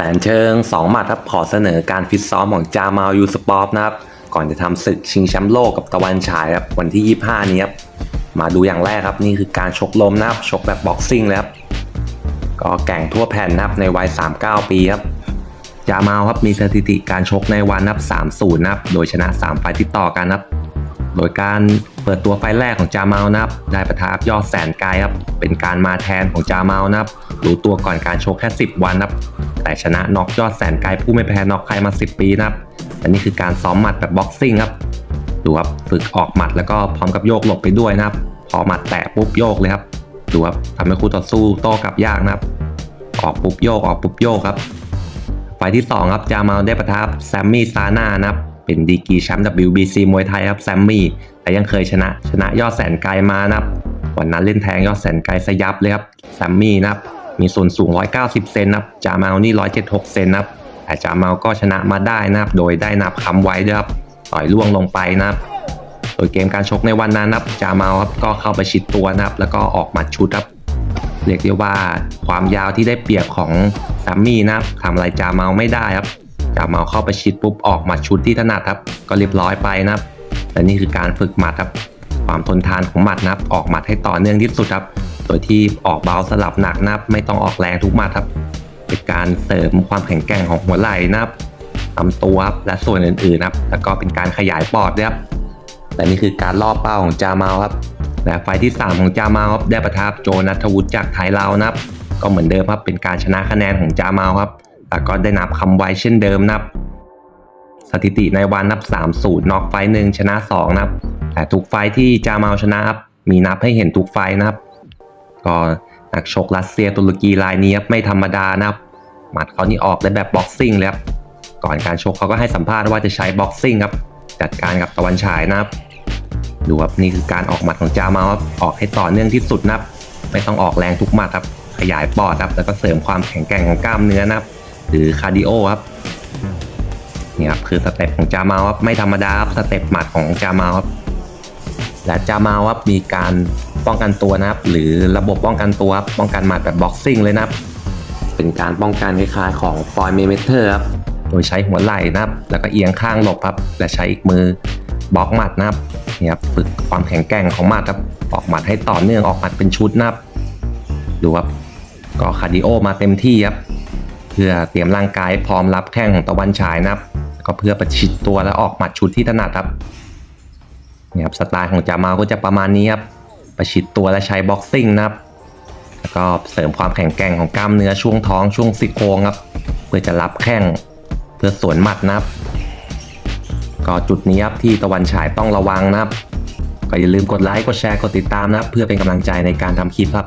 แสนเชิง 2 หมัดครับขอเสนอการฟิตซ้อมของจามาลยูสปอร์ตนะครับ ก่อนจะทำศึกชิงแชมป์โลกกับตะวันฉายครับวันที่ 25 นี้ครับ มาดูอย่างแรกครับ นี่คือการชกลมนะครับ ชกแบบบ็อกซิ่งเลยครับก็แก่งทั่วแผ่นนะครับในวัย 39 ปีครับจามาลครับมีสถิติการชกในวันนับ 3-0 นะครับ โดยชนะ 3 ไฟล์ติดต่อกันนะครับ โดยการ ปิดตัวไฟแรกของจามาลนะครับ ได้ประทะยอดแสนไกลครับ เป็นการมาแทนของจามาลนะครับ รู้ตัวก่อนการโชกแค่ 10 วันนะครับ แต่ชนะน็อกยอดแสนไกลผู้ไม่แพ้น็อกใครมา 10 ปีนะครับ อันนี้คือการซ้อมหมัดแบบบ็อกซิ่งครับ ดูครับฝึกออกหมัดแล้วก็พร้อมกับโยกหลบไปด้วยนะครับ พอหมัดแตะปุ๊บโยกเลยครับ ดูครับทำให้คู่ต่อสู้โต้กลับยากนะครับ ออกปุ๊บโยกออกปุ๊บโยกครับ ไฟที่2ครับจามาลได้ประทับแซมมี่ซาน่านะครับ เป็นดีกีแชมป์ WBC มวยไทยครับแซมมี่ แต่ยังเคยชนะ ชนะยอดแสนไกลมานะครับวันนั้นเล่นแทงยอดแสนไกลสยับเลยครับแซมมี่นะครับมีส่วนสูง 190 เซนนะครับจามาลนี่ 176 เซนนะครับแต่จามาลก็ชนะมาได้นะครับ โดยได้นับคำไว้ด้วยครับต่อยล่วงลงไปนะครับ โดยเกมการชกในวันนั้นนะครับ จามาลครับก็เข้าไปชิดตัวนะครับ แล้วก็ออกหมัดชุดครับ เรียกได้ว่าความยาวที่ได้เปรียบของแซมมี่นะครับทำอะไรจามาลไม่ได้ครับ จามาลเข้าไปชิดปุ๊บออกหมัดชุดที่ถนัดครับ ก็เรียบร้อยไปนะครับ และนี่คือการฝึกหมัดครับ ความทนทานของหมัดนะครับ ออกหมัดให้ต่อเนื่องที่สุดครับ โดยที่ออกเบาสลับหนักนะครับ ไม่ต้องออกแรงทุกหมัดครับ เป็นการเสริมความแข็งแกร่งของหัวไหล่นะครับลำตัวและส่วนอื่นๆนะครับ แล้วก็เป็นการขยายปอดด้วยครับ และนี่คือการล่อเป้าของจามาครับ และไฟที่ 3 ของจามาลครับได้ประทับโจนัทวุฒิจากไทยลาวนะครับ ก็เหมือนเดิมครับ เป็นการชนะคะแนนของจามาลครับแต่ก็ได้นับคำไว้เช่นเดิมนะครับ สถิติในวันนับ3 0น็อกไฟหนึ่งชนะ2นะครับ แต่ทุกไฟที่จามาชนะครับมีนับให้เห็นทุกไฟนะครับ ก็นักชกรัสเซียตุรกีรายนี้ครับไม่ธรรมดานะครับ หมัดเขานี่ออกได้แบบบ็อกซิ่งเลยครับก่อนการชกเขาก็ให้สัมภาษณ์ว่าจะใช้บ็อกซิ่งครับจัดการกับตะวันฉายนะครับดูครับนี่คือการออกหมัดของจามาครับออกให้ต่อเนื่องที่สุดนะครับ ไม่ต้องออกแรงทุกหมัดครับขยายปอดครับแล้วก็เสริมความแข็งแกร่งของกล้ามเนื้อนะครับ หรือคาร์ดิโอครับ นี่ครับคือสเต็ปของจามาครับไม่ธรรมดาครับสเต็ปหมัดของจามาครับและจามาครับมีการป้องกันตัวนะครับ หรือระบบป้องกันตัวครับป้องกันหมัดแบบบ็อกซิ่งเลยนะครับ เป็นการป้องกันคล้ายๆของฟอยเมเมเทอร์ครับโดยใช้หัวไหล่นะครับ แล้วก็เอียงข้างหลบครับ และใช้อีกมือบล็อกหมัดนะครับนี่ครับฝึกความแข็งแกร่งของหมัดครับออกหมัดให้ต่อเนื่องออกหมัดเป็นชุดนะครับดูครับก็คาร์ดิโอมาเต็มที่ครับเพื่อเตรียมร่างกายให้พร้อมรับแข้งของตะวันฉายนะครับแล้ว ก็เพื่อประชิดตัวและออกหมัดชุดที่ถนัดครับนี่ครับสไตล์ของจามาก็จะประมาณนี้ครับประชิดตัวและใช้บ็อกซิ่งนะครับแล้วก็เสริมความแข็งแกร่งของกล้ามเนื้อช่วงท้องช่วงซี่โครงครับเพื่อจะรับแข้งเพื่อสวนหมัดนะครับ ก็จุดนี้ครับที่ตะวันฉายต้องระวังนะครับ ก็อย่าลืมกดไลค์กดแชร์กดติดตามนะครับ เพื่อเป็นกำลังใจในการทำคลิปครับ